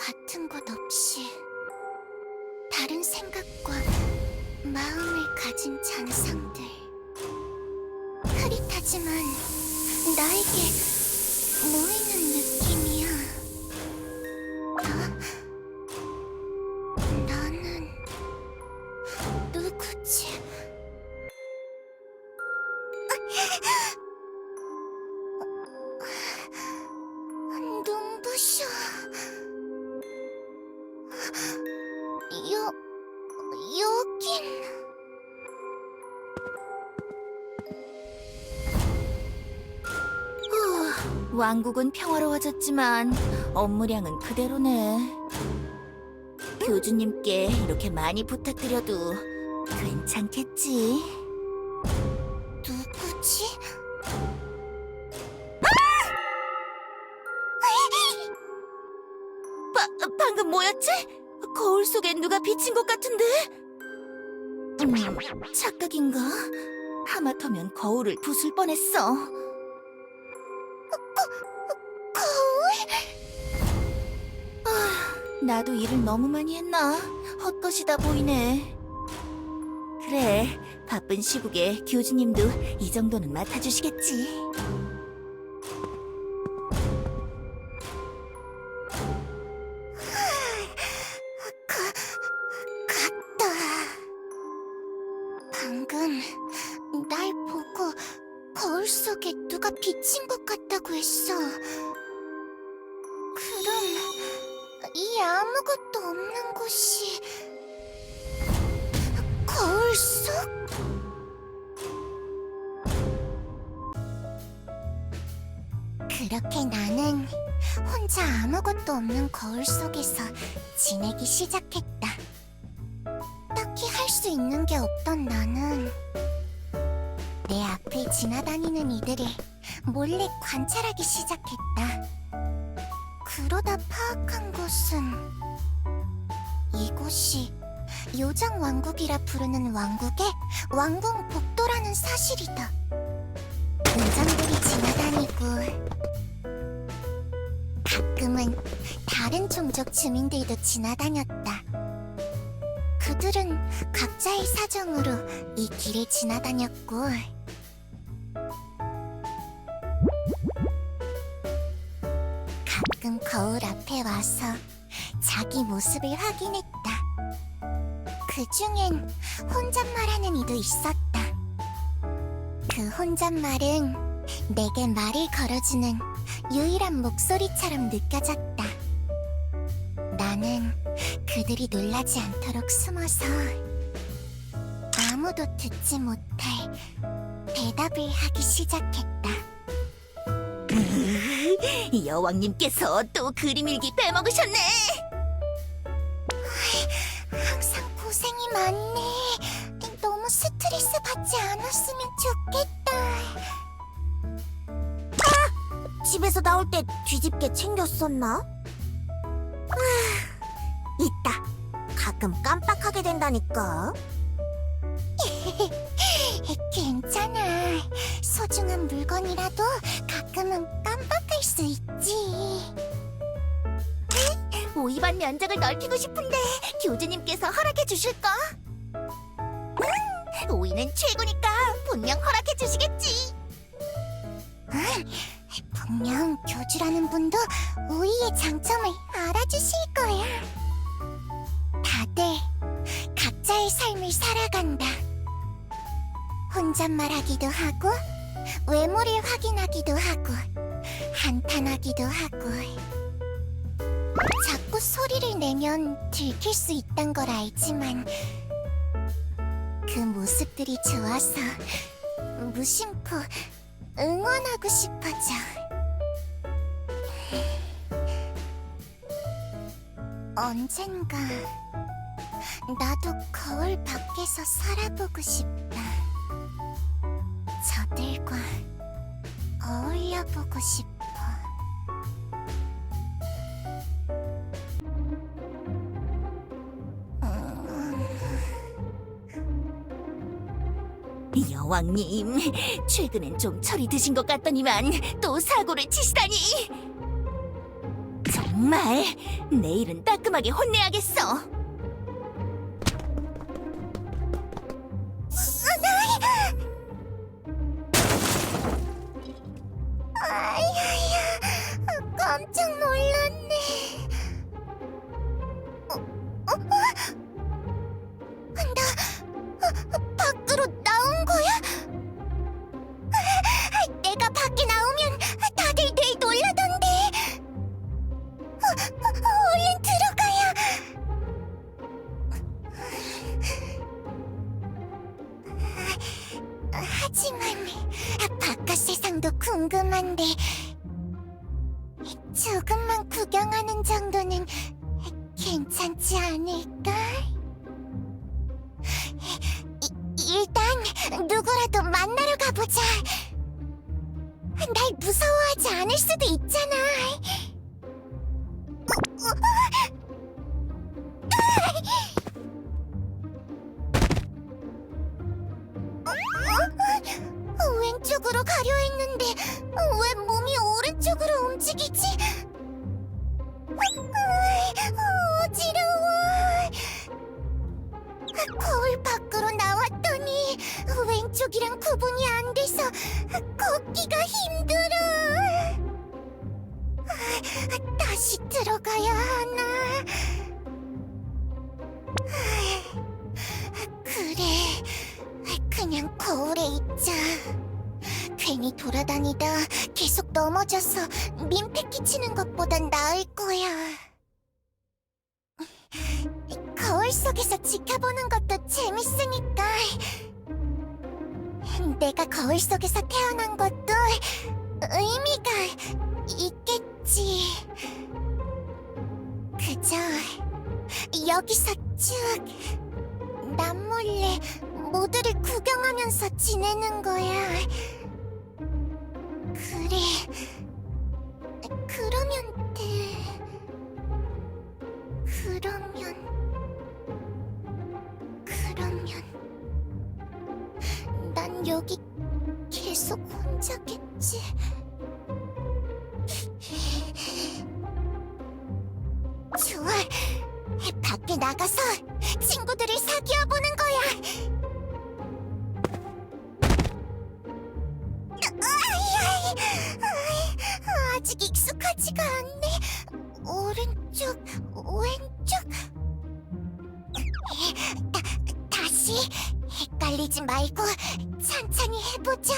같은 것 없이 다른 생각과 마음을 가진 잔상들. 흐릿하지만 나에게 모이 후, 왕국은 평화로워졌지만 업무량은 그대로네. 교주님께 이렇게 많이 부탁드려도 괜찮겠지? 누구지? 바, 방금 뭐였지? 거울 속에 누가 비친 것 같은데? 음, 착각인가? 하마터면 거울을 부술 뻔했어. 거울? 아, 나도 일을 너무 많이 했나? 헛것이다 보이네. 그래, 바쁜 시국에 교주님도 이 정도는 맡아주시겠지. 거울 속에 누가 비친 것 같다고 했어. 그럼 이 아무것도 없는 곳이 거울 속? 그렇게 나는 혼자 아무것도 없는 거울 속에서 지내기 시작했다. 딱히 할 수 있는 게 없던 나는 내 앞을 지나다니는 이들을 몰래 관찰하기 시작했다. 그러다 파악한 것은 이곳이 요정 왕국이라 부르는 왕국의 왕궁 복도라는 사실이다. 은장들이 지나다니고 가끔은 다른 종족 주민들도 지나다녔다. 그들은 각자의 사정으로 이 길을 지나다녔고, 가끔 거울 앞에 와서 자기 모습을 확인했다. 그 중엔 혼잣말하는 이도 있었다. 그 혼잣말은 내게 말을 걸어주는 유일한 목소리처럼 느껴졌다. 나는 그들이 놀라지 않도록 숨어서 아무도 듣지 못할 대답을 하기 시작했다. 여왕님께서 또 그림 일기 빼먹으셨네. 항상 고생이 많네. 너무 스트레스 받지 않았으면 좋겠다. 아! 집에서 나올 때 뒤집게 챙겼었나? 아, 있다. 가끔 깜빡하게 된다니까. 괜찮아. 소중한 물건이라도 가끔은 깜빡할 수 있지. 오이반 면적을 넓히고 싶은데 교주님께서 허락해 주실까? 음, 오이는 최고니까 분명 허락해 주시겠지. 분명 교주라는 분도 우이의 장점을 알아주실 거야. 다들 각자의 삶을 살아간다. 혼잣말 하기도 하고, 외모를 확인하기도 하고, 한탄하기도 하고. 자꾸 소리를 내면 들킬 수 있단 걸 알지만, 그 모습들이 좋아서 무심코 응원하고 싶어져. 언젠가 나도 거울 밖에서 살아보고 싶다. 저들과 어울려 보고 싶어. 여왕님, 최근엔 좀 철이 드신 것 같더니만 또 사고를 치시다니. 정말 내일은 따끔하게 혼내야겠어. 궁금한데 조금만 구경하는 정도는 괜찮지 않을까? 이- 일단 누구라도 만나러 가보자. 날 무서워하지 않을 수도 있잖아. 어? 왼쪽으로 가려 했는 데 왜 몸이 오른쪽으로 움직이지? 아, 어지러워. 거울 밖으로 나왔더니 왼쪽이랑 구분이 안 돼서 걷기가 힘들어. 아, 다시 들어가야 하나? 그래. 그냥 거울에 있자. 괜히 돌아다니다 계속 넘어져서 민폐 끼치는 것보단 나을 거야. 거울 속에서 지켜보는 것도 재밌으니까. 내가 거울 속에서 태어난 것도 의미가 있겠지. 그저 여기서 쭉 남몰래 모두를 구경하면서 지내는 거야. 그래. 그러면 돼. 그러면. 그러면. 난 여기 계속 혼자겠지. 좋아. 밖에 나가서 친구들을 왼쪽. 다, 다시 헷갈리지 말고 천천히 해보자.